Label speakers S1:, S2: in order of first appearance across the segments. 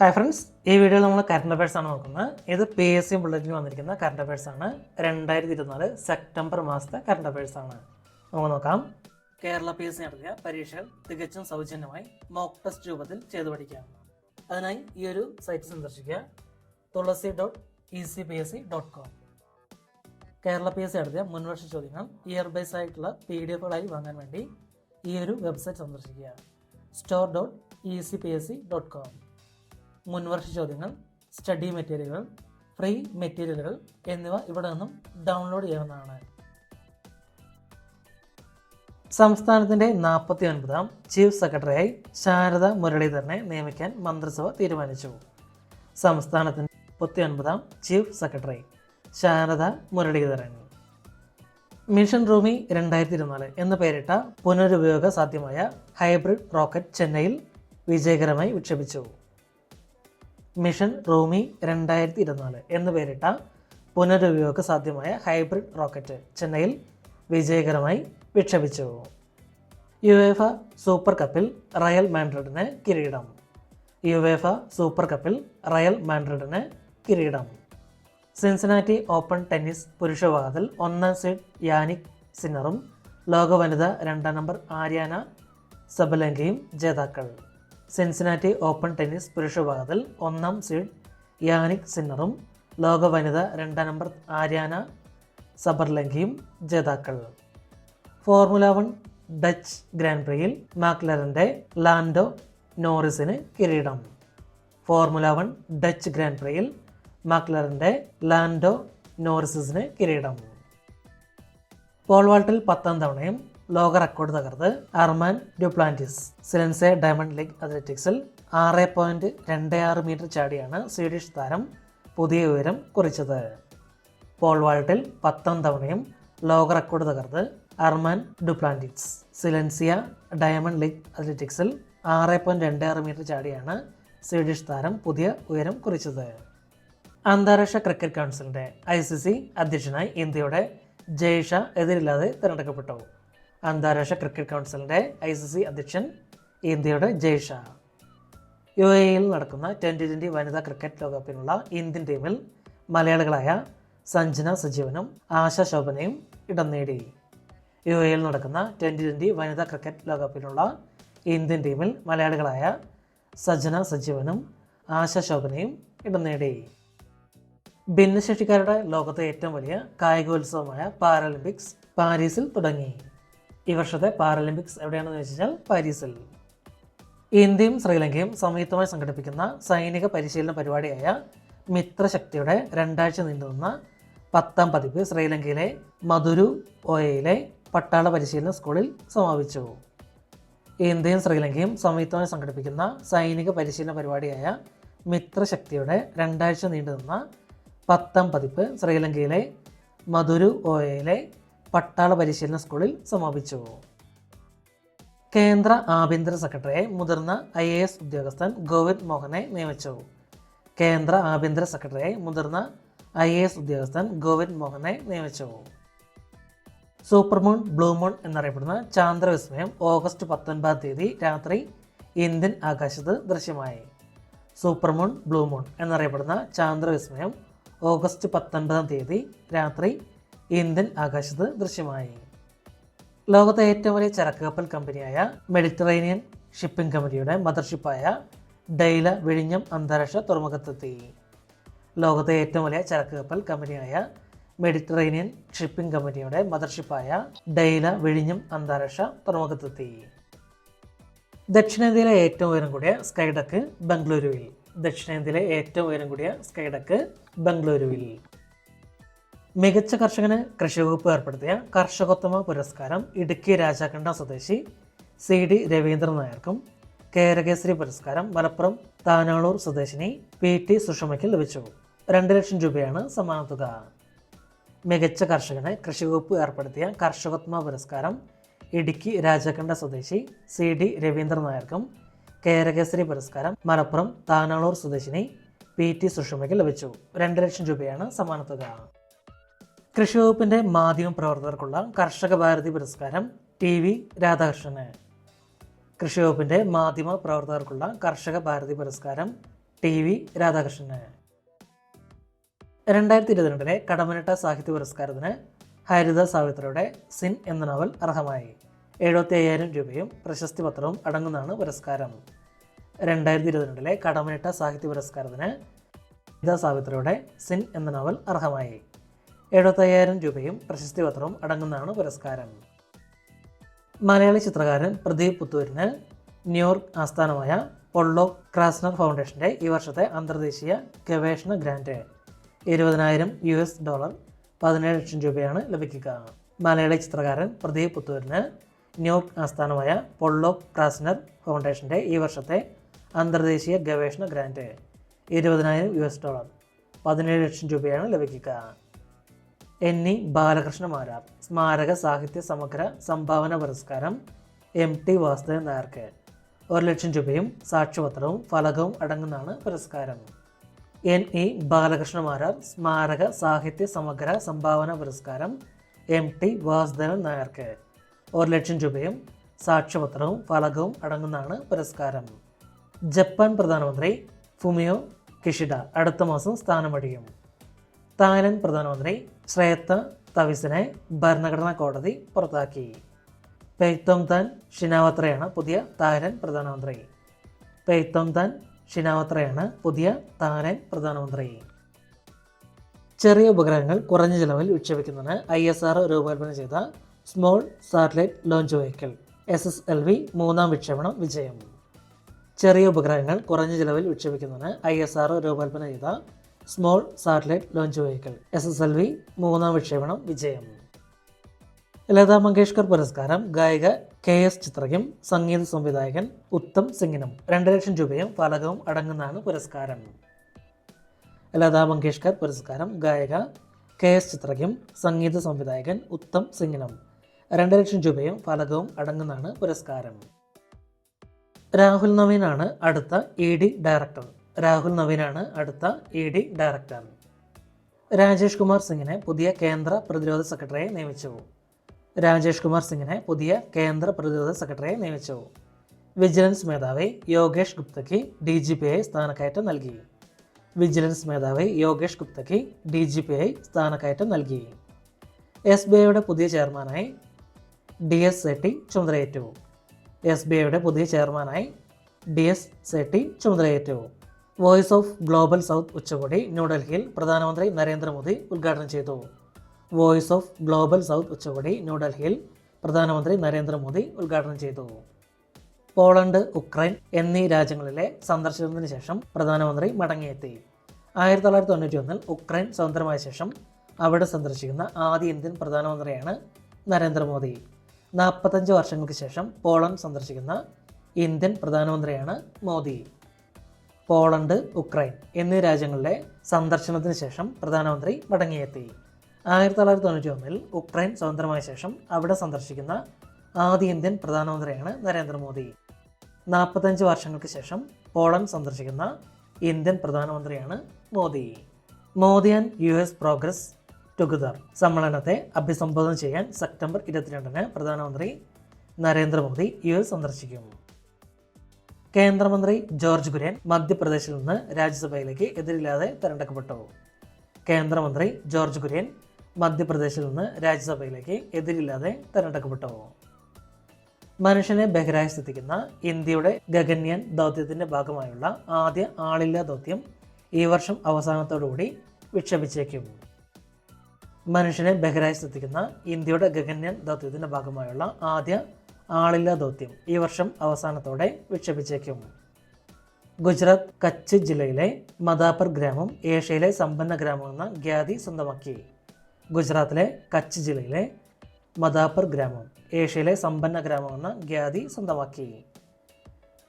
S1: hi friends ഈ വീഡിയോയിൽ നമ്മൾ കറണ്ട് അഫയേഴ്സ് ആണ് നോക്കുന്നത് ഇത് പി എസ് സി ബുള്ളറ്റിന് വന്നിരിക്കുന്ന കറണ്ട് അഫയേഴ്സ് ആണ് രണ്ടായിരത്തി ഇരുപത്തിനാല് സെപ്റ്റംബർ മാസത്തെ കറണ്ട് അഫയേഴ്സ് ആണ് നമുക്ക് നോക്കാം കേരള പി എസ് സി നടത്തിയ പരീക്ഷകൾ തികച്ചും സൗജന്യമായി മോക്ക് ടെസ്റ്റ് രൂപത്തിൽ ചെയ്തു പഠിക്കാം അതിനായി ഈ ഒരു സൈറ്റ് സന്ദർശിക്കുക Thulasi dot E C P S C dot com Kerala P S C നടത്തിയ മുൻവർഷ ചോദ്യങ്ങൾ ഇയർ ബേസ് ആയിട്ടുള്ള പി ഡി എഫുകളായി വാങ്ങാൻ വേണ്ടി ഈ ഒരു വെബ്സൈറ്റ് സന്ദർശിക്കുക store dot E C P S C dot com മുൻവർഷ ചോദ്യങ്ങൾ സ്റ്റഡി മെറ്റീരിയലുകൾ ഫ്രീ മെറ്റീരിയലുകൾ എന്നിവ ഇവിടെ നിന്നും ഡൗൺലോഡ് ചെയ്യാവുന്നതാണ് സംസ്ഥാനത്തിൻ്റെ നാൽപ്പത്തി ഒൻപതാം ചീഫ് സെക്രട്ടറിയായി ശാരദ മുരളീധരനെ നിയമിക്കാൻ മന്ത്രിസഭ തീരുമാനിച്ചു സംസ്ഥാനത്തിൻ്റെ മുപ്പത്തി ഒൻപതാം chief secretary Sharada Muraleedharan mission റൂമി രണ്ടായിരത്തി ഇരുപത്തിനാല് എന്ന് പേരിട്ട പുനരുപയോഗ സാധ്യമായ ഹൈബ്രിഡ് റോക്കറ്റ് ചെന്നൈയിൽ വിജയകരമായി വിക്ഷേപിച്ചു മിഷൻ റൂമി രണ്ടായിരത്തി ഇരുപത്തിനാല് എന്ന് പേരിട്ട പുനരുപയോഗ സാധ്യമായ ഹൈബ്രിഡ് റോക്കറ്റ് ചെന്നൈയിൽ വിജയകരമായി വിക്ഷേപിച്ചു എഫ സൂപ്പർ കപ്പിൽ റയൽ മാൻഡ്രിഡിന് കിരീടം എഫ സൂപ്പർ കപ്പിൽ റയൽ മാൻഡ്രിഡിന് കിരീടം സിൻസിനാറ്റി ഓപ്പൺ ടെന്നീസ് പുരുഷ വിഭാഗത്തിൽ ഒന്നാം സീഡ് യാനിക് സിന്നറും ലോക വനിത രണ്ടാം നമ്പർ ആര്യാന സബലങ്കയും ജേതാക്കൾ സെൻസിനാറ്റി ഓപ്പൺ ടെന്നീസ് പുരുഷ വിഭാഗത്തിൽ ഒന്നാം സീഡ് യാനിക് സിന്നറും ലോക വനിത രണ്ടാം നമ്പർ ആര്യാന സബർലങ്കിയും ജേതാക്കൾ ഫോർമുല വൺ ഡച്ച് ഗ്രാൻഡ് പ്രിയിൽ മാക്ലറിൻ്റെ ലാൻഡോ നോറിസിന് കിരീടം ഫോർമുല വൺ ഡച്ച് ഗ്രാൻഡ് പ്രിയിൽ മാക്ലറിൻ്റെ ലാൻഡോ നോറിസിന് കിരീടം പോൾവാൾട്ടിൽ പത്താം തവണയും ലോക റെക്കോർഡ് തകർത്ത് അർമാൻ ഡ്യൂപ്ലാന്റിസ് സിലൻസെ ഡയമണ്ട് ലീഗ് അത്ലറ്റിക്സിൽ ആറ് പോയിന്റ് രണ്ട് ആറ് മീറ്റർ ചാടിയാണ് സ്വീഡിഷ് താരം പുതിയ ഉയരം കുറിച്ചത് പോൾ വാൾട്ടിൽ പത്താം തവണയും ലോക റെക്കോർഡ് തകർത്ത് അർമാൻ ഡുപ്ലാന്റിക്സ് സിലൻസിയ ഡയമണ്ട് ലീഗ് അത്ലറ്റിക്സിൽ ആറ് പോയിൻറ്റ് രണ്ട് ആറ് മീറ്റർ ചാടിയാണ് സ്വീഡിഷ് താരം പുതിയ ഉയരം കുറിച്ചത് അന്താരാഷ്ട്ര ക്രിക്കറ്റ് കൗൺസിലിൻ്റെ ഐ സി സി അധ്യക്ഷനായി ഇന്ത്യയുടെ ജയ്ഷ എതിരില്ലാതെ തിരഞ്ഞെടുക്കപ്പെട്ടു അന്താരാഷ്ട്ര ക്രിക്കറ്റ് കൗൺസിലിൻ്റെ ഐ സി സി അധ്യക്ഷൻ ഇന്ത്യയുടെ ജയ്ഷാ യു എയിൽ നടക്കുന്ന ട്വൻ്റി ട്വൻ്റി വനിതാ ക്രിക്കറ്റ് ലോകകപ്പിനുള്ള ഇന്ത്യൻ ടീമിൽ മലയാളികളായ സഞ്ജന സജീവനും ആശാ ശോഭനയും ഇടം നേടി യു എയിൽ നടക്കുന്ന ട്വൻ്റി ട്വൻ്റി വനിതാ ക്രിക്കറ്റ് ലോകകപ്പിനുള്ള ഇന്ത്യൻ ടീമിൽ മലയാളികളായ സജന സജീവനും ആശാ ശോഭനയും ഇടം നേടി ഭിന്നശേഷിക്കാരുടെ ലോകത്തെ ഏറ്റവും വലിയ കായികോത്സവമായ പാരാലിമ്പിക്സ് പാരീസിൽ തുടങ്ങി ഈ വർഷത്തെ പാരലിമ്പിക്സ് എവിടെയാണെന്ന് വെച്ചാൽ പാരീസിൽ ഇന്ത്യയും ശ്രീലങ്കയും സംയുക്തമായി സംഘടിപ്പിക്കുന്ന സൈനിക പരിശീലന പരിപാടിയായ മിത്രശക്തിയുടെ രണ്ടാഴ്ച നീണ്ടുനിന്ന പത്താം പതിപ്പ് ശ്രീലങ്കയിലെ മധുരു ഓയയിലെ പട്ടാള പരിശീലന സ്കൂളിൽ സമാപിച്ചു ഇന്ത്യയും ശ്രീലങ്കയും സംയുക്തമായി സംഘടിപ്പിക്കുന്ന സൈനിക പരിശീലന പരിപാടിയായ മിത്രശക്തിയുടെ രണ്ടാഴ്ച നീണ്ടുനിന്ന പത്താം പതിപ്പ് ശ്രീലങ്കയിലെ മധുരു ഓയയിലെ പട്ടാള പരിശീലന സ്കൂളിൽ സമാപിച്ചു കേന്ദ്ര ആഭ്യന്തര സെക്രട്ടറിയെ മുതിർന്ന ഐ എ എസ് ഉദ്യോഗസ്ഥൻ ഗോവിന്ദ് മോഹനെ നിയമിച്ചു കേന്ദ്ര ആഭ്യന്തര സെക്രട്ടറിയെ മുതിർന്ന ഐ എ എസ് ഉദ്യോഗസ്ഥൻ ഗോവിന്ദ് മോഹനെ നിയമിച്ചു സൂപ്പർമൂൺ ബ്ലൂമൂൺ എന്നറിയപ്പെടുന്ന ചാന്ദ്രവിസ്മയം ഓഗസ്റ്റ് പത്തൊൻപതാം തീയതി രാത്രി ഇന്ത്യൻ ആകാശത്ത് ദൃശ്യമായി സൂപ്പർമൂൺ ബ്ലൂമൂൺ എന്നറിയപ്പെടുന്ന ചാന്ദ്രവിസ്മയം ഓഗസ്റ്റ് പത്തൊൻപതാം തീയതി രാത്രി ഇന്ത്യൻ ആകാശത്ത് ദൃശ്യമായി ലോകത്തെ ഏറ്റവും വലിയ ചരക്കുകപ്പൽ കമ്പനിയായ മെഡിറ്ററേനിയൻ ഷിപ്പിംഗ് കമ്പനിയുടെ മദർഷിപ്പായ ഡൈല വിഴിഞ്ഞം അന്താരാഷ്ട്ര തുറമുഖത്തെത്തി ലോകത്തെ ഏറ്റവും വലിയ ചരക്കുകപ്പൽ കമ്പനിയായ മെഡിറ്ററേനിയൻ ഷിപ്പിംഗ് കമ്പനിയുടെ മദർഷിപ്പായ ഡൈല വിഴിഞ്ഞം അന്താരാഷ്ട്ര തുറമുഖത്തെത്തി ദക്ഷിണേന്ത്യയിലെ ഏറ്റവും ഉയരം കൂടിയ സ്കൈഡക്ക് ബംഗളൂരുവിൽ ദക്ഷിണേന്ത്യയിലെ ഏറ്റവും ഉയരം കൂടിയ സ്കൈഡക്ക് ബംഗളൂരുവിൽ മികച്ച കർഷകന് കൃഷി വകുപ്പ് ഏർപ്പെടുത്തിയ കർഷകോത്തമ പുരസ്കാരം ഇടുക്കി രാജാക്കണ്ട സ്വദേശി സി ഡി രവീന്ദ്രൻ നായർക്കും കേരകേസരി പുരസ്കാരം മലപ്പുറം താനാളൂർ സ്വദേശിനി പി ടി സുഷമയ്ക്ക് ലഭിച്ചു രണ്ട് ലക്ഷം രൂപയാണ് സമ്മാനത്തുക മികച്ച കർഷകന് കൃഷി വകുപ്പ് ഏർപ്പെടുത്തിയ കർഷകോത്തമ പുരസ്കാരം ഇടുക്കി രാജാക്കണ്ട സ്വദേശി സി ഡി രവീന്ദ്രൻ നായർക്കും കേരകേസരി പുരസ്കാരം മലപ്പുറം താനാളൂർ സ്വദേശിനി പി ടി സുഷമയ്ക്ക് ലഭിച്ചു രണ്ട് ലക്ഷം രൂപയാണ് സമ്മാനത്തുക കൃഷി വകുപ്പിൻ്റെ മാധ്യമ പ്രവർത്തകർക്കുള്ള കർഷക ഭാരതി പുരസ്കാരം ടി വി രാധാകൃഷ്ണന് കൃഷി വകുപ്പിൻ്റെ മാധ്യമ പ്രവർത്തകർക്കുള്ള കർഷക ഭാരതി പുരസ്കാരം ടി വി രാധാകൃഷ്ണന് രണ്ടായിരത്തി ഇരുപത്തിരണ്ടിലെ കടമനിട്ട സാഹിത്യ പുരസ്കാരത്തിന് ഹരിത സാവിത്രയുടെ സിൻ എന്ന നോവൽ അർഹമായി എഴുപത്തി അയ്യായിരം രൂപയും പ്രശസ്തി പത്രവും അടങ്ങുന്നതാണ് പുരസ്കാരം രണ്ടായിരത്തി ഇരുപത്തിരണ്ടിലെ കടമനിട്ട സാഹിത്യ പുരസ്കാരത്തിന് ഹരിത സാവിത്രയുടെ സിൻ എന്ന നോവൽ അർഹമായി എഴുപത്തയ്യായിരം രൂപയും പ്രശസ്തി പത്രവും അടങ്ങുന്നതാണ് പുരസ്കാരം മലയാളി ചിത്രകാരൻ പ്രദീപ് പുത്തൂരിന് ന്യൂയോർക്ക് ആസ്ഥാനമായ പൊള്ളോ ക്രാസ്നർ ഫൗണ്ടേഷൻ്റെ ഈ വർഷത്തെ അന്തർദേശീയ ഗവേഷണ ഗ്രാൻറ്റ് ഇരുപതിനായിരം യു എസ് ഡോളർ പതിനേഴ് ലക്ഷം രൂപയാണ് ലഭിക്കുക മലയാളി ചിത്രകാരൻ പ്രദീപ് പുത്തൂരിന് ന്യൂയോർക്ക് ആസ്ഥാനമായ പൊള്ളോ ക്രാസ്നർ ഫൗണ്ടേഷൻ്റെ ഈ വർഷത്തെ അന്തർദേശീയ ഗവേഷണ ഗ്രാൻറ്റ് ഇരുപതിനായിരം യു എസ് ഡോളർ പതിനേഴ് ലക്ഷം രൂപയാണ് ലഭിക്കുക ഇ ബാലകൃഷ്ണ മാരാർ സ്മാരക സാഹിത്യ സമഗ്ര സംഭാവന പുരസ്കാരം എം ടി വാസുദേവൻ നായർക്ക് ഒരു ലക്ഷം രൂപയും സാക്ഷ്യപത്രവും ഫലകവും അടങ്ങുന്നതാണ് പുരസ്കാരം എൻ ഇ ബാലകൃഷ്ണ മാരാർ സ്മാരക സാഹിത്യ സമഗ്ര സംഭാവന പുരസ്കാരം എം ടി വാസുദേവൻ നായർക്ക് ഒരു ലക്ഷം രൂപയും സാക്ഷ്യപത്രവും ഫലകവും അടങ്ങുന്നതാണ് പുരസ്കാരം ജപ്പാൻ പ്രധാനമന്ത്രി ഫുമിയോ കിഷിഡ അടുത്ത മാസം സ്ഥാനമടിയും തായ്ലൻഡ് പ്രധാനമന്ത്രി ശ്രേയത്ത് തവിസിനെ ഭരണഘടനാ കോടതി പുറത്താക്കി പെയ്ത്തോങ് താൻ ഷിനാവത്രയാണ് പുതിയ താരൻ പ്രധാനമന്ത്രി പെയ്ത്തോങ് താൻ ഷിനാവത്രയാണ് പുതിയ താരൻ പ്രധാനമന്ത്രി ചെറിയ ഉപഗ്രഹങ്ങൾ കുറഞ്ഞ ചിലവിൽ വിക്ഷേപിക്കുന്നതിന് ഐ എസ് ആർ രൂപകൽപ്പന ചെയ്ത small satellite launch vehicle S S L V മൂന്നാം വിക്ഷേപണം വിജയം ചെറിയ ഉപഗ്രഹങ്ങൾ കുറഞ്ഞ ചിലവിൽ വിക്ഷേപിക്കുന്നതിന് ഐ എസ് ആർ രൂപകൽപ്പന ചെയ്ത small satellite launch vehicle S S L V മൂന്നാം വിക്ഷേപണം വിജയം ലതാ മങ്കേഷ്കർ പുരസ്കാരം ഗായിക കെ എസ് ചിത്രയ്ക്കും സംഗീത സംവിധായകൻ ഉത്തം സിംഗിനും രണ്ട് ലക്ഷം രൂപയും ഫലകവും അടങ്ങുന്നതാണ് പുരസ്കാരം ലതാ മങ്കേഷ്കർ പുരസ്കാരം ഗായിക കെ എസ് ചിത്രയ്ക്കും സംഗീത സംവിധായകൻ ഉത്തം സിംഗിനും രണ്ട് ലക്ഷം രൂപയും ഫലകവും അടങ്ങുന്നതാണ് പുരസ്കാരം രാഹുൽ നവീനാണ് അടുത്ത ഇ ഡി ഡയറക്ടർ രാഹുൽ നവീനാണ് അടുത്ത E D director Rajesh Kumar സിംഗിനെ പുതിയ കേന്ദ്ര പ്രതിരോധ സെക്രട്ടറിയെ നിയമിച്ചു രാജേഷ് കുമാർ സിംഗിനെ പുതിയ കേന്ദ്ര പ്രതിരോധ സെക്രട്ടറിയെ നിയമിച്ചു വിജിലൻസ് മേധാവി യോഗേഷ് ഗുപ്തയ്ക്ക് ഡി ജി പി ഐ സ്ഥാനക്കയറ്റം നൽകി വിജിലൻസ് മേധാവി യോഗേഷ് ഗുപ്തയ്ക്ക് ഡി ജി പി ഐ സ്ഥാനക്കയറ്റം നൽകി എസ് ബി ഐയുടെ പുതിയ ചെയർമാനായി ഡി എസ് സെട്ടി ചുമതലയേറ്റു എസ് ബി ഐയുടെ പുതിയ ചെയർമാനായി ഡി എസ് സെട്ടി ചുമതലയേറ്റു വോയിസ് ഓഫ് ഗ്ലോബൽ സൗത്ത് ഉച്ചകോടി ന്യൂഡൽഹിയിൽ പ്രധാനമന്ത്രി നരേന്ദ്രമോദി ഉദ്ഘാടനം ചെയ്തു വോയിസ് ഓഫ് ഗ്ലോബൽ സൗത്ത് ഉച്ചകോടി ന്യൂഡൽഹിയിൽ പ്രധാനമന്ത്രി നരേന്ദ്രമോദി ഉദ്ഘാടനം ചെയ്തു പോളണ്ട് ഉക്രൈൻ എന്നീ രാജ്യങ്ങളിലെ സന്ദർശനത്തിന് ശേഷം പ്രധാനമന്ത്രി മടങ്ങിയെത്തി ആയിരത്തി തൊള്ളായിരത്തി തൊണ്ണൂറ്റി ഒന്നിൽ ഉക്രൈൻ സ്വതന്ത്രമായ ശേഷം അവിടെ സന്ദർശിക്കുന്ന ആദ്യ ഇന്ത്യൻ പ്രധാനമന്ത്രിയാണ് നരേന്ദ്രമോദി നാൽപ്പത്തഞ്ച് വർഷങ്ങൾക്ക് ശേഷം പോളണ്ട് സന്ദർശിക്കുന്ന ഇന്ത്യൻ പ്രധാനമന്ത്രിയാണ് മോദി പോളണ്ട് ഉക്രൈൻ എന്നീ രാജ്യങ്ങളുടെ സന്ദർശനത്തിന് ശേഷം പ്രധാനമന്ത്രി മടങ്ങിയെത്തി ആയിരത്തി തൊള്ളായിരത്തി തൊണ്ണൂറ്റി ഒന്നിൽ ഉക്രൈൻ സ്വതന്ത്രമായ ശേഷം അവിടെ സന്ദർശിക്കുന്ന ആദ്യ ഇന്ത്യൻ പ്രധാനമന്ത്രിയാണ് നരേന്ദ്രമോദി നാൽപ്പത്തഞ്ച് വർഷങ്ങൾക്ക് ശേഷം പോളണ്ട് സന്ദർശിക്കുന്ന ഇന്ത്യൻ പ്രധാനമന്ത്രിയാണ് Modi Modi and U S progress together സമ്മേളനത്തെ അഭിസംബോധന ചെയ്യാൻ സെപ്റ്റംബർ ഇരുപത്തിരണ്ടിന് പ്രധാനമന്ത്രി നരേന്ദ്രമോദി യു എസ് സന്ദർശിക്കും കേന്ദ്രമന്ത്രി ജോർജ് കുര്യൻ മധ്യപ്രദേശിൽ നിന്ന് രാജ്യസഭയിലേക്ക് എതിരില്ലാതെ തെരഞ്ഞെടുക്കപ്പെട്ടു കേന്ദ്രമന്ത്രി ജോർജ് കുര്യൻ മധ്യപ്രദേശിൽ നിന്ന് രാജ്യസഭയിലേക്ക് എതിരില്ലാതെ തെരഞ്ഞെടുക്കപ്പെട്ടു മനുഷ്യനെ ബഹിരായത്തെത്തിക്കുന്ന ഇന്ത്യയുടെ ഗഗന്യൻ ദൗത്യത്തിന്റെ ഭാഗമായുള്ള ആദ്യ ആളില്ലാ ദൗത്യം ഈ വർഷം അവസാനത്തോടുകൂടി വിക്ഷേപിച്ചേക്കും മനുഷ്യനെ ബഹിരായത്തെത്തിക്കുന്ന ഇന്ത്യയുടെ ഗഗന്യൻ ദൗത്യത്തിന്റെ ഭാഗമായുള്ള ആദ്യ ആളില്ല ദൗത്യം ഈ വർഷം അവസാനത്തോടെ വിക്ഷേപിച്ചേക്കും ഗുജറാത്ത് കച്ച് ജില്ലയിലെ മദാപർ ഗ്രാമം ഏഷ്യയിലെ സമ്പന്ന ഗ്രാമമെന്ന ഖ്യാതി സ്വന്തമാക്കി ഗുജറാത്തിലെ കച്ച് ജില്ലയിലെ മദാപർ ഗ്രാമം ഏഷ്യയിലെ സമ്പന്ന ഗ്രാമമെന്ന ഖ്യാതി സ്വന്തമാക്കി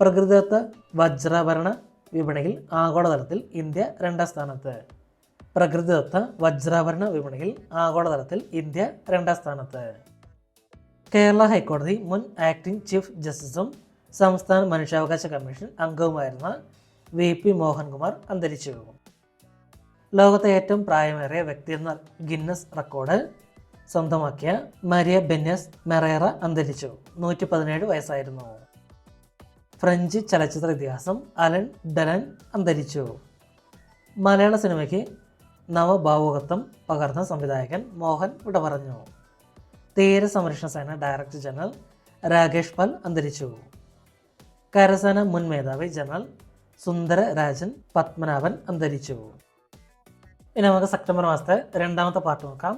S1: പ്രകൃതിദത്ത വജ്രാഭരണ വിപണിയിൽ ആഗോളതലത്തിൽ ഇന്ത്യ രണ്ടാം സ്ഥാനത്ത് പ്രകൃതിദത്ത വജ്രാഭരണ വിപണിയിൽ ആഗോളതലത്തിൽ ഇന്ത്യ രണ്ടാം സ്ഥാനത്ത് കേരള ഹൈക്കോടതി മുൻ ആക്ടിംഗ് ചീഫ് ജസ്റ്റിസും സംസ്ഥാന മനുഷ്യാവകാശ കമ്മീഷൻ അംഗവുമായിരുന്ന വി പി മോഹൻകുമാർ അന്തരിച്ചു ലോകത്തെ ഏറ്റവും പ്രായമേറിയ വ്യക്തി എന്ന ഗിന്നസ് റെക്കോർഡ് സ്വന്തമാക്കിയ മരിയ ബെന്നസ് മെറേറ അന്തരിച്ചു നൂറ്റി പതിനേഴ് വയസ്സായിരുന്നു ഫ്രഞ്ച് ചലച്ചിത്ര ഇതിഹാസം അലൻ ഡലൻ അന്തരിച്ചു മലയാള സിനിമയ്ക്ക് നവഭാവുകത്വം പകർന്ന സംവിധായകൻ മോഹൻ വിട പറഞ്ഞു തീര സംരക്ഷണ സേന ഡയറക്ടർ ജനറൽ രാകേഷ് പാൽ അന്തരിച്ചു കരസേന മുൻ മേധാവി ജനറൽ സുന്ദര രാജൻ പത്മനാഭൻ അന്തരിച്ചു ഇനി നമുക്ക് സെപ്റ്റംബർ മാസത്തെ രണ്ടാമത്തെ പാർട്ട് നോക്കാം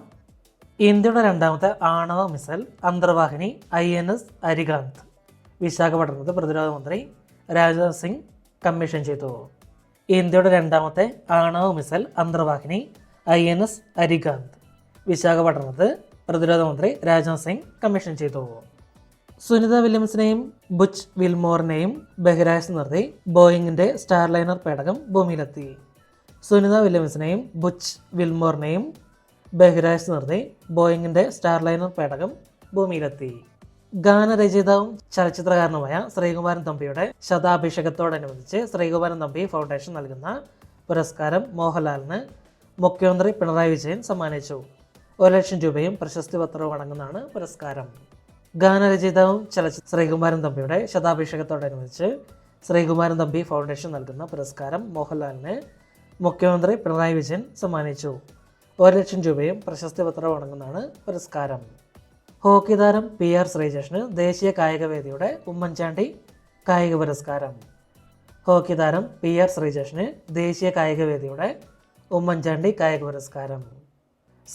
S1: ഇന്ത്യയുടെ രണ്ടാമത്തെ ആണവ മിസൈൽ അന്തർവാഹിനി ഐ എൻ എസ് അരികാന്ത് വിശാഖപട്ടണത്ത് പ്രതിരോധ മന്ത്രി രാജ്നാഥ് സിംഗ് കമ്മീഷൻ ചെയ്തു ഇന്ത്യയുടെ രണ്ടാമത്തെ ആണവ മിസൈൽ അന്തർവാഹിനി ഐ എൻ എസ് അരികാന്ത് വിശാഖപട്ടണത്ത് പ്രതിരോധ മന്ത്രി രാജ്നാഥ് സിംഗ് കമ്മീഷൻ ചെയ്തു സുനിത വില്യംസിനെയും ബുച്ച് വിൽമോറിനെയും ബഹിരാശ് നിർത്തി ബോയിങ്ങിൻ്റെ സ്റ്റാർലൈനർ പേടകം ഭൂമിയിലെത്തി സുനിത വില്യംസിനെയും ബുച്ച് വിൽമോറിനെയും ബഹിരാശ് നിർത്തി ബോയിങ്ങിൻ്റെ സ്റ്റാർലൈനർ പേടകം ഭൂമിയിലെത്തി ഗാനരചയിതാവും ചലച്ചിത്രകാരനുമായ ശ്രീകുമാരൻ തമ്പിയുടെ ശതാഭിഷേകത്തോടനുബന്ധിച്ച് ശ്രീകുമാരൻ തമ്പി ഫൗണ്ടേഷൻ നൽകുന്ന പുരസ്കാരം മോഹൻലാലിന് മുഖ്യമന്ത്രി പിണറായി വിജയൻ സമ്മാനിച്ചു ഒരു ലക്ഷം രൂപയും പ്രശസ്തി പത്രവും അടങ്ങുന്നതാണ് പുരസ്കാരം ഗാനരചിതാവും ചലച്ചിത്ര ശ്രീകുമാരൻ തമ്പിയുടെ ശതാഭിഷേകത്തോടനുബന്ധിച്ച് ശ്രീകുമാരൻ തമ്പി ഫൗണ്ടേഷൻ നൽകുന്ന പുരസ്കാരം മോഹൻലാലിന് മുഖ്യമന്ത്രി പിണറായി വിജയൻ സമ്മാനിച്ചു ഒരു ലക്ഷം രൂപയും പ്രശസ്തി പത്രവും അടങ്ങുന്നതാണ് പുരസ്കാരം ഹോക്കി താരം പി ആർ ശ്രീജേഷിന് ദേശീയ കായികവേദിയുടെ ഉമ്മൻചാണ്ടി കായിക പുരസ്കാരം ഹോക്കി താരം പി ആർ ശ്രീജേഷിന് ദേശീയ കായികവേദിയുടെ ഉമ്മൻചാണ്ടി കായിക പുരസ്കാരം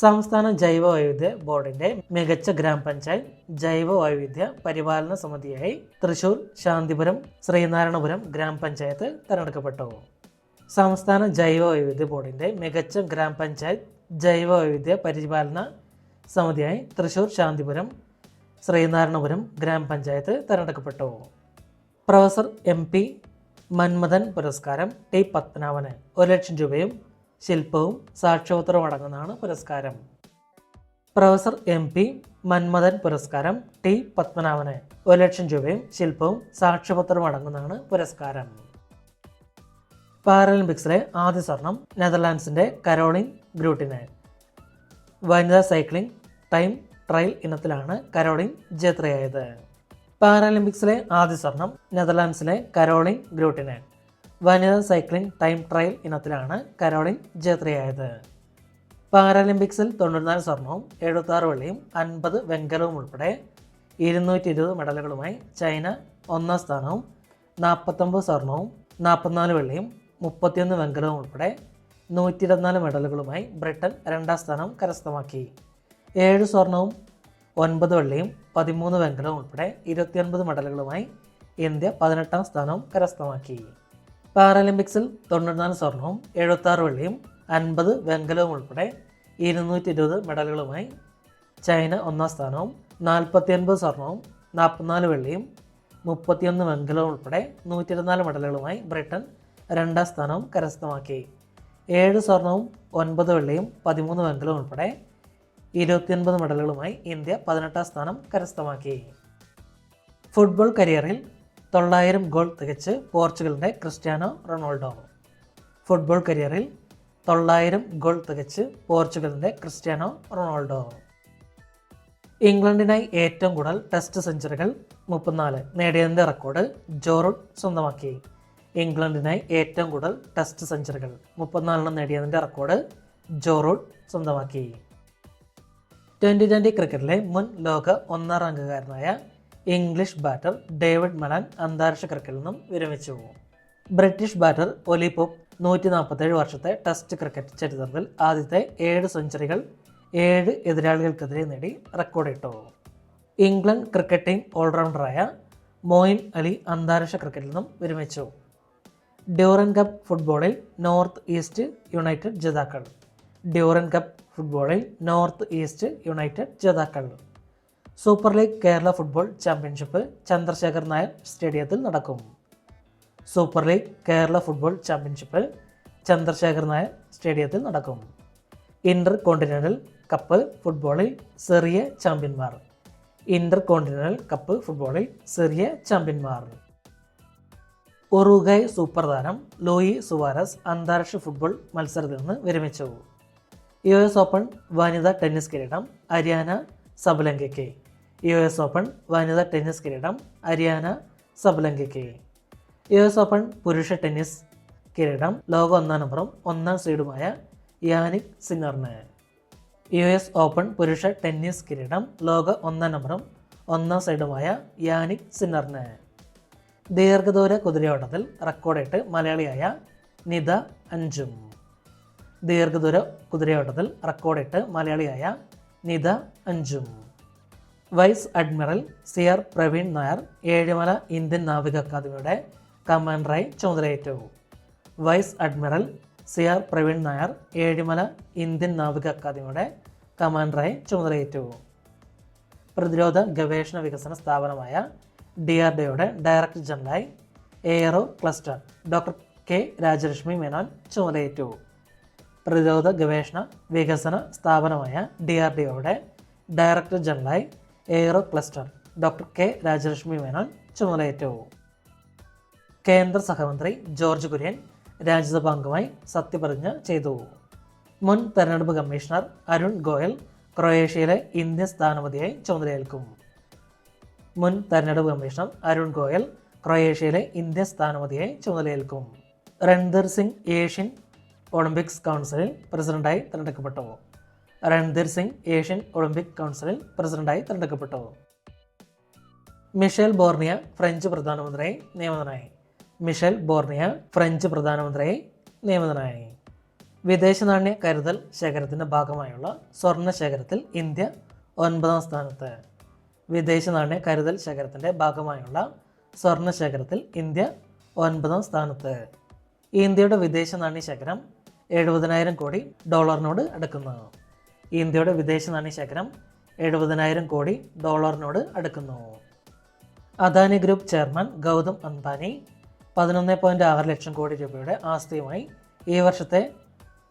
S1: സംസ്ഥാന ജൈവ വൈവിധ്യ ബോർഡിന്റെ മികച്ച ഗ്രാമപഞ്ചായത്ത് ജൈവ വൈവിധ്യ പരിപാലന സമിതിയായി തൃശൂർ ശാന്തിപുരം ശ്രീനാരായണപുരം ഗ്രാമപഞ്ചായത്ത് തെരഞ്ഞെടുക്കപ്പെട്ടു സംസ്ഥാന ജൈവ വൈവിധ്യ ബോർഡിന്റെ മികച്ച ഗ്രാമപഞ്ചായത്ത് ജൈവ വൈവിധ്യ പരിപാലന സമിതിയായി തൃശൂർ ശാന്തിപുരം ശ്രീനാരായണപുരം ഗ്രാമപഞ്ചായത്ത് തെരഞ്ഞെടുക്കപ്പെട്ടു പ്രൊഫസർ എം പി മന്മഥൻ പുരസ്കാരം ടി പത്മനാഭന് ഒരു ലക്ഷം രൂപയും ശില്പവും സാക്ഷ്യോത്തരവും അടങ്ങുന്നതാണ് പുരസ്കാരം പ്രൊഫസർ എം പി മന്മഥൻ പുരസ്കാരം ടി പത്മനാഭന് ഒരു ലക്ഷം രൂപയും ശില്പവും സാക്ഷ്യപത്രവും അടങ്ങുന്നതാണ് പുരസ്കാരം പാരാലിമ്പിക്സിലെ ആദ്യ സ്വർണം നെതർലാൻഡ്സിൻ്റെ കരോളിൻ ബ്രൂട്ടിന് വനിതാ സൈക്ലിംഗ് ടൈം ട്രയൽ ഇനത്തിലാണ് കരോളിൻ ജേത്രയായത് പാരാലിമ്പിക്സിലെ ആദ്യ സ്വർണം നെതർലാൻഡ്സിലെ കരോളിൻ ബ്രൂട്ടിന് വനിതാ സൈക്ലിംഗ് ടൈം ട്രയൽ ഇനത്തിലാണ് കരോളിൻ ജേത്രയായത് പാരാലിമ്പിക്സിൽ തൊണ്ണൂറ്റിനാല് സ്വർണവും എഴുപത്തി ആറ് വെള്ളിയും അൻപത് വെങ്കലവും ഉൾപ്പെടെ ഇരുന്നൂറ്റി ഇരുപത് മെഡലുകളുമായി ചൈന ഒന്നാം സ്ഥാനവും നാൽപ്പത്തൊമ്പത് സ്വർണവും നാൽപ്പത്തിനാല് വെള്ളിയും മുപ്പത്തിയൊന്ന് വെങ്കലവും ഉൾപ്പെടെ നൂറ്റി ഇരുപത്തിനാല് മെഡലുകളുമായി ബ്രിട്ടൻ രണ്ടാം സ്ഥാനം കരസ്ഥമാക്കി ഏഴ് സ്വർണവും ഒൻപത് വെള്ളിയും പതിമൂന്ന് വെങ്കലവും ഉൾപ്പെടെ ഇരുപത്തിയൊൻപത് മെഡലുകളുമായി ഇന്ത്യ പതിനെട്ടാം സ്ഥാനവും കരസ്ഥമാക്കി പാരാലിമ്പിക്സിൽ തൊണ്ണൂറ്റിനാല് സ്വർണവും എഴുപത്താറ് വെള്ളിയും അൻപത് വെങ്കലവും ഉൾപ്പെടെ ഇരുന്നൂറ്റി ഇരുപത് മെഡലുകളുമായി ചൈന ഒന്നാം സ്ഥാനവും നാൽപ്പത്തിയൊൻപത് സ്വർണവും നാൽപ്പത്തിനാല് വെള്ളിയും മുപ്പത്തിയൊന്ന് വെങ്കലവും ഉൾപ്പെടെ നൂറ്റി ഇരുപത്തിനാല് മെഡലുകളുമായി ബ്രിട്ടൻ രണ്ടാം സ്ഥാനവും കരസ്ഥമാക്കി ഏഴ് സ്വർണവും ഒൻപത് വെള്ളിയും പതിമൂന്ന് വെങ്കലവും ഉൾപ്പെടെ ഇരുപത്തിയൊൻപത് മെഡലുകളുമായി ഇന്ത്യ പതിനെട്ടാം സ്ഥാനം കരസ്ഥമാക്കി ഫുട്ബോൾ കരിയറിൽ തൊള്ളായിരം ഗോൾ തികച്ച് പോർച്ചുഗലിൻ്റെ ക്രിസ്ത്യാനോ റൊണാൾഡോ ഫുട്ബോൾ കരിയറിൽ തൊള്ളായിരം ഗോൾ തികച്ച് പോർച്ചുഗലിൻ്റെ ക്രിസ്ത്യാനോ റൊണാൾഡോ ഇംഗ്ലണ്ടിനായി ഏറ്റവും കൂടുതൽ ടെസ്റ്റ് സെഞ്ചുറികൾ മുപ്പത്തിനാല് നേടിയതിൻ്റെ റെക്കോർഡ് ജോറൂട്ട് സ്വന്തമാക്കി ഇംഗ്ലണ്ടിനായി ഏറ്റവും കൂടുതൽ ടെസ്റ്റ് സെഞ്ചുറികൾ മുപ്പത്തിനാലിന് നേടിയതിൻ്റെ റെക്കോർഡ് ജോറൂട്ട് സ്വന്തമാക്കി ട്വൻ്റി ട്വൻ്റി ക്രിക്കറ്റിലെ മുൻ ലോക ഒന്നാം റാങ്കുകാരനായ ഇംഗ്ലീഷ് ബാറ്റർ ഡേവിഡ് മലാൻ അന്താരാഷ്ട്ര ക്രിക്കറ്റിൽ നിന്നും വിരമിച്ചു പോകും ബ്രിട്ടീഷ് ബാറ്റർ ഒലിപോപ്പ് നൂറ്റി നാൽപ്പത്തേഴ് വർഷത്തെ ടെസ്റ്റ് ക്രിക്കറ്റ് ചരിത്രത്തിൽ ആദ്യത്തെ ഏഴ് സെഞ്ചുറികൾ ഏഴ് എതിരാളികൾക്കെതിരെ നേടി റെക്കോർഡിട്ടു ഇംഗ്ലണ്ട് ക്രിക്കറ്റ് ടീം ഓൾറൗണ്ടറായ മോയിൻ അലി അന്താരാഷ്ട്ര ക്രിക്കറ്റിൽ നിന്നും വിരമിച്ചു ഡ്യൂറൻ കപ്പ് ഫുട്ബോളിൽ നോർത്ത് ഈസ്റ്റ് യുണൈറ്റഡ് ജേതാക്കൾ ഡ്യൂറൻ കപ്പ് ഫുട്ബോളിൽ നോർത്ത് ഈസ്റ്റ് യുണൈറ്റഡ് ജേതാക്കൾ super league Kerala football championship Chandrasekhar Nair സ്റ്റേഡിയത്തിൽ നടക്കും super league Kerala football championship Chandrasekhar Nair സ്റ്റേഡിയത്തിൽ നടക്കും ഇന്റർ കോണ്ടിനെൻ്റൽ കപ്പ് ഫുട്ബോളിൽ സെറിയ ചാമ്പ്യന്മാർ ഇന്റർ കോണ്ടിനെൻ്റൽ കപ്പ് ഫുട്ബോളിൽ സെറിയ ചാമ്പ്യന്മാർ ഉറുഗായ് സൂപ്പർ താരം ലൂയി സുവാരസ് അന്താരാഷ്ട്ര ഫുട്ബോൾ മത്സരത്തിൽ നിന്ന് വിരമിച്ചു യു എസ് ഓപ്പൺ വനിതാ ടെന്നീസ് കിരീടം ഹരിയാന സബലങ്കയ്ക്ക് യു എസ് ഓപ്പൺ വനിതാ ടെന്നീസ് കിരീടം ഹരിയാന സബ്ലങ്കയ്ക്ക് യു എസ് ഓപ്പൺ പുരുഷ ടെന്നീസ് കിരീടം ലോക ഒന്നാം നമ്പറും ഒന്നാം സീഡുമായ യാനിക് സിംഗറിന് യു എസ് ഓപ്പൺ പുരുഷ ടെന്നീസ് കിരീടം ലോക ഒന്നാം നമ്പറും ഒന്നാം സൈഡുമായ യാനിക് സിന്നറിന് ദീർഘദൂര കുതിരയോട്ടത്തിൽ റെക്കോർഡിട്ട് മലയാളിയായ നിത അഞ്ചും ദീർഘദൂര കുതിരയോട്ടത്തിൽ റെക്കോർഡിട്ട് മലയാളിയായ നിത അഞ്ചും vice admiral C R Praveen Nair Ezhimala Indian നാവിക അക്കാദമിയുടെ കമാൻഡറായി ചുമതലയേറ്റു vice admiral C R Praveen Nair Ezhimala Indian നാവിക അക്കാദമിയുടെ കമാൻഡറായി ചുമതലയേറ്റു പ്രതിരോധ ഗവേഷണ വികസന സ്ഥാപനമായ ഡി ആർ ഡിയുടെ ഡയറക്ടർ ജനറലായി aero cluster doctor K Rajalakshmi Menon ചുമതലയേറ്റു പ്രതിരോധ ഗവേഷണ വികസന സ്ഥാപനമായ ഡി ആർ ഡിയുടെ ഡയറക്ടർ ജനറലായി aero cluster doctor K Rajalakshmi Menon ചുമതലയേറ്റു കേന്ദ്ര സഹമന്ത്രി ജോർജ് കുര്യൻ രാജ്യസഭാംഗമായി സത്യപ്രതിജ്ഞ ചെയ്തു മുൻ തെരഞ്ഞെടുപ്പ് കമ്മീഷണർ അരുൺ ഗോയൽ ക്രൊയേഷ്യയിലെ ഇന്ത്യൻ സ്ഥാനപതിയായി ചുമതലയേൽക്കും മുൻ തെരഞ്ഞെടുപ്പ് കമ്മീഷണർ അരുൺ ഗോയൽ ക്രൊയേഷ്യയിലെ ഇന്ത്യൻ സ്ഥാനപതിയായി ചുമതലയേൽക്കും രൺധീർ സിംഗ് ഏഷ്യൻ ഒളിമ്പിക്സ് കൗൺസിലിൽ പ്രസിഡന്റായി തിരഞ്ഞെടുക്കപ്പെട്ടു രൺധീർ സിംഗ് ഏഷ്യൻ ഒളിമ്പിക് കൗൺസിലിൽ പ്രസിഡന്റായി തിരഞ്ഞെടുക്കപ്പെട്ടു മിഷേൽ ബോർണിയ ഫ്രഞ്ച് പ്രധാനമന്ത്രിയായി നിയമിതനായി മിഷേൽ ബോർണിയ ഫ്രഞ്ച് പ്രധാനമന്ത്രിയായി നിയമിതനായി വിദേശ നാണ്യ കരുതൽ ശേഖരത്തിൻ്റെ ഭാഗമായുള്ള സ്വർണ്ണ ശേഖരത്തിൽ ഇന്ത്യ ഒൻപതാം സ്ഥാനത്ത് വിദേശ നാണ്യ കരുതൽ ശേഖരത്തിൻ്റെ ഭാഗമായുള്ള സ്വർണ്ണ ശേഖരത്തിൽ ഇന്ത്യ ഒൻപതാം സ്ഥാനത്ത് ഇന്ത്യയുടെ വിദേശ നാണ്യ ശേഖരം എഴുപതിനായിരം കോടി ഡോളറിനോട് അടുക്കുന്നതാണ് ഇന്ത്യയുടെ വിദേശ ശേഖരം എഴുപതിനായിരം കോടി ഡോളറിനോട് അടുക്കുന്നു അദാനി ഗ്രൂപ്പ് ചെയർമാൻ ഗൗതം അംബാനി പതിനൊന്ന് പോയിൻറ്റ് ആറ് ലക്ഷം കോടി രൂപയുടെ ആസ്തിയുമായി ഈ വർഷത്തെ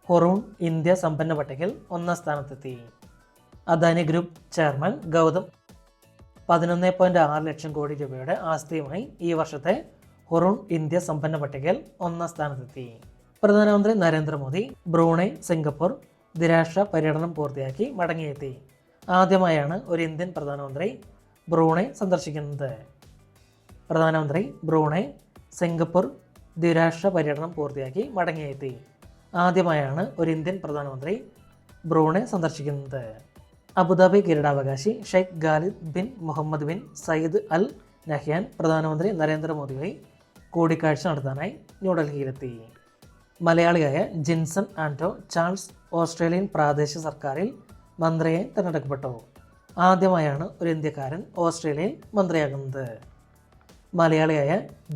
S1: ഹൊറൂൺ ഇന്ത്യ സമ്പന്ന പട്ടികയിൽ ഒന്നാം സ്ഥാനത്തെത്തി അദാനി ഗ്രൂപ്പ് ചെയർമാൻ ഗൗതം പതിനൊന്ന് പോയിൻറ്റ് ആറ് ലക്ഷം കോടി രൂപയുടെ ആസ്തിയുമായി ഈ വർഷത്തെ ഹൊറൂൺ ഇന്ത്യ സമ്പന്ന പട്ടികയിൽ ഒന്നാം സ്ഥാനത്തെത്തി പ്രധാനമന്ത്രി നരേന്ദ്രമോദി ബ്രൂണൈ സിംഗപ്പൂർ ദ്വിരാഷ്ട്ര പര്യടനം പൂർത്തിയാക്കി മടങ്ങിയെത്തി ആദ്യമായാണ് ഒരു ഇന്ത്യൻ പ്രധാനമന്ത്രി ബ്രൂണെ സന്ദർശിക്കുന്നത് പ്രധാനമന്ത്രി ബ്രൂണെ സിംഗപ്പൂർ ദ്വിരാഷ്ട്ര പര്യടനം പൂർത്തിയാക്കി മടങ്ങിയെത്തി ആദ്യമായാണ് ഒരു ഇന്ത്യൻ പ്രധാനമന്ത്രി ബ്രൂണെ സന്ദർശിക്കുന്നത് അബുദാബി കിരീടാവകാശി Sheikh Khalid bin Mohammed bin Zayed Al Nahyan പ്രധാനമന്ത്രി നരേന്ദ്രമോദിയുമായി കൂടിക്കാഴ്ച നടത്താനായി ന്യൂഡൽഹിയിലെത്തി മലയാളിയായ ജിൻസൺ ആൻറ്റോ ചാൾസ് ഓസ്ട്രേലിയൻ പ്രാദേശിക സർക്കാരിൽ മന്ത്രിയായി തിരഞ്ഞെടുക്കപ്പെട്ടു ആദ്യമായാണ് ഒരു ഇന്ത്യക്കാരൻ ഓസ്ട്രേലിയയിൽ മന്ത്രിയാകുന്നത് മലയാളിയായ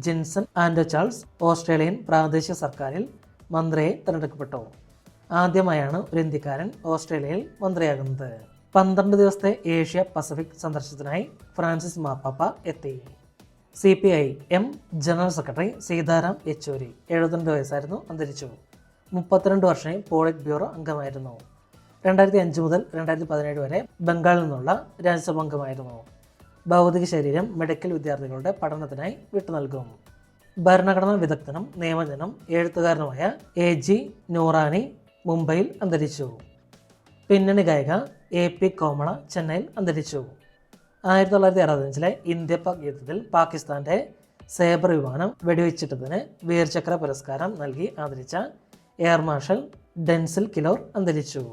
S1: ജിൻസൺ ആൻഡോ ചാൾസ് ഓസ്ട്രേലിയൻ പ്രാദേശിക സർക്കാരിൽ മന്ത്രിയായി തിരഞ്ഞെടുക്കപ്പെട്ടു ആദ്യമായാണ് ഒരു ഇന്ത്യക്കാരൻ ഓസ്ട്രേലിയയിൽ മന്ത്രിയാകുന്നത് പന്ത്രണ്ട് ദിവസത്തെ ഏഷ്യ പസഫിക് സന്ദർശനത്തിനായി ഫ്രാൻസിസ് മാപ്പാപ്പ എത്തി C P I M general secretary Sitaram Yechury എഴുപത്തിരണ്ട് വയസ്സായിരുന്നു അന്തരിച്ചു മുപ്പത്തിരണ്ട് വർഷം പോളിറ്റ് ബ്യൂറോ അംഗമായിരുന്നു രണ്ടായിരത്തി അഞ്ച് മുതൽ രണ്ടായിരത്തി പതിനേഴ് വരെ ബംഗാളിൽ നിന്നുള്ള രാജ്യസഭാ അംഗമായിരുന്നു ഭൗതിക ശരീരം മെഡിക്കൽ വിദ്യാർത്ഥികളുടെ പഠനത്തിനായി വിട്ടു നൽകും ഭരണഘടനാ വിദഗ്ധനും നിയമജ്ഞനും എഴുത്തുകാരനുമായ എ ജി നൂറാനി മുംബൈയിൽ അന്തരിച്ചു പിന്നണി ഗായിക എ പി കോമള ചെന്നൈയിൽ അന്തരിച്ചു ആയിരത്തി തൊള്ളായിരത്തി അറുപത്തഞ്ചിലെ ഇന്ത്യ പാക് യുദ്ധത്തിൽ പാകിസ്ഥാന്റെ സേബർ വിമാനം വെടിവെച്ചിട്ടതിന് വീർചക്ര പുരസ്കാരം നൽകി ആദരിച്ച എയർ മാർഷൽ ഡെൻസിൽ കിലോർ അന്തരിച്ചു